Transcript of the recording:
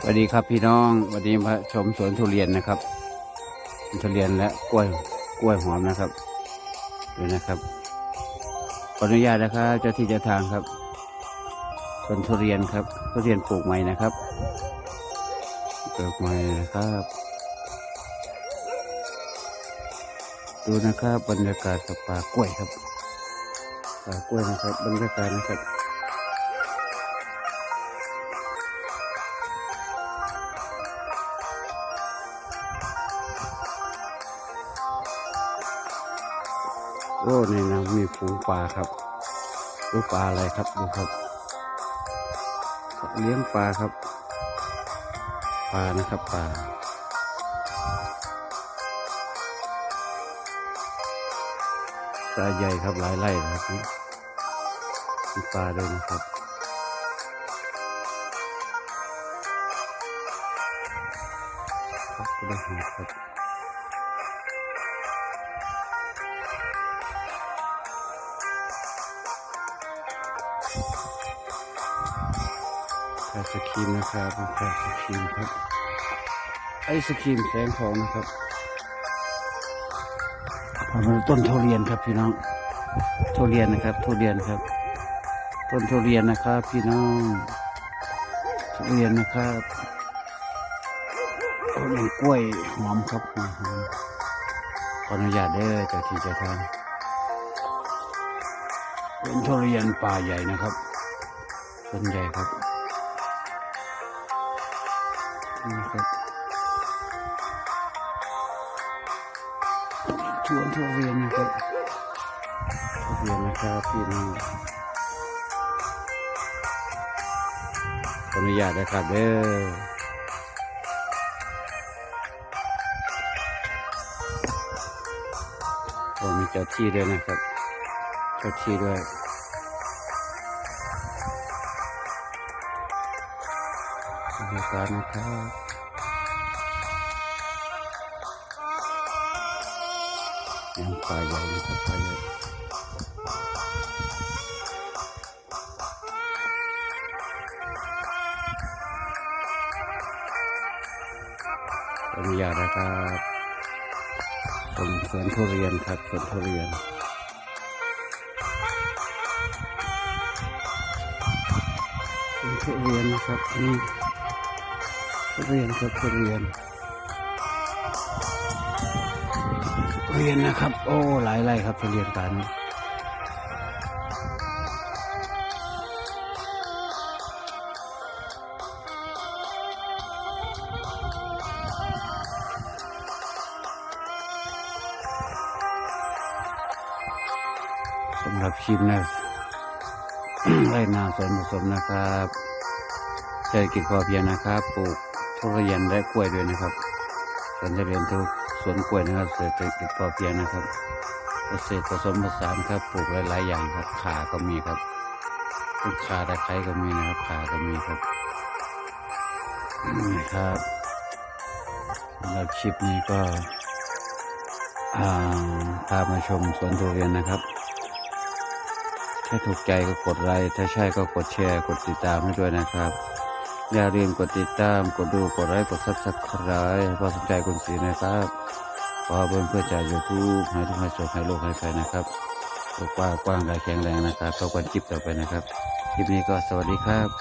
สวัสดีครับพี่น้องวันนี้มาชมสวนทุเรียนนะครับ ทุเรียนและกล้วยกล้วยหอมนะครับดูนะครับขออนุญาตนะครับเจ้าที่เจ้าทางครับสวนทุเรียนครับทุเรียนปลูกใหม่นะครับปลูกใหม่นะครับ ดูนะครับบรรยากาศกับป่ากล้วยครับป่ากล้วยนะครับ บรรยากาศนะครับ โอ้ในน้ำมีฝูงปลาครับดูปลาอะไรครับดูครับเลี้ยงปลาครับ ปลานะครับปลาปลาใหญ่ครับหลายไร่นะครับนี่มีปลาด้วยนะครับครับก็ได้ครับ ไอศครีมนะครับไอศครีมครับ ไอศครีมแสงทองนะครับเอมาต้นทุเรียนครับพี่น้อง ทุเรียนนะครับ ทุเรียนครับ ต้นทุเรียนนะครับ พี่น้อง ทุเรียนนะครับต้นกล้วยหอมครับหอมขออนุญาตเด้อเจ้าที่เจ้าทางเป็นทุเรียนป่าใหญ่นะครับต้นใหญ่ครับ นะครับชวนทุเรียนนะครับทุเรียนนะครับพี่น้องขออนุญาตนะครับเด้อโอ้มีเจ้าที่ด้วยนะครับ เจ้าที่ด้วย บรรยากาศนะครับยังป่าใหญ่นะครับป่าใหญ่ขออนุญาตนะครับตรงสวนทุเรียนครับสวนทุเรียนสวนทุเรียนนะครับนี่ เรียนครับเรียน เรียนนะครับ โอ้หลายไร่ครับเรียนกันสำหรับชิมนะไรนาสวนผสมนะครับเศรษฐกิจพอเพียงนะครับปลูก ทุเรียนและกล้วยด้วยนะครับสวนทุเรียนทุกสวนกล้วยนะครับเศรษฐกิจพอเพียงนะครับเกษตรผสมผสานครับปลูกหลายๆอย่างครับขาก็มีครับต้นขาตะไคร้ก็มีนะครับขาก็มีครับนี่ครับสำหรับคลิปนี้ก็พามาชมสวนทุเรียนนะครับ ถ้าถูกใจก็กดไลค์ถ้าใช่ก็กดแชร์กดติดตามให้ด้วยนะครับ อย่าลืมกดติดตาม กดดู กดไลค์ กดซับสไครต์พอสนใจคุณสีนะครับขอเพื่อนเพื่อจากยูทูบให้ทุกให้สุขให้โลกให้ใครนะครับกว้างกว้างกายแข็งแรงนะครับพบกันคลิปต่อไปนะครับ คลิปนี้ก็สวัสดีครับ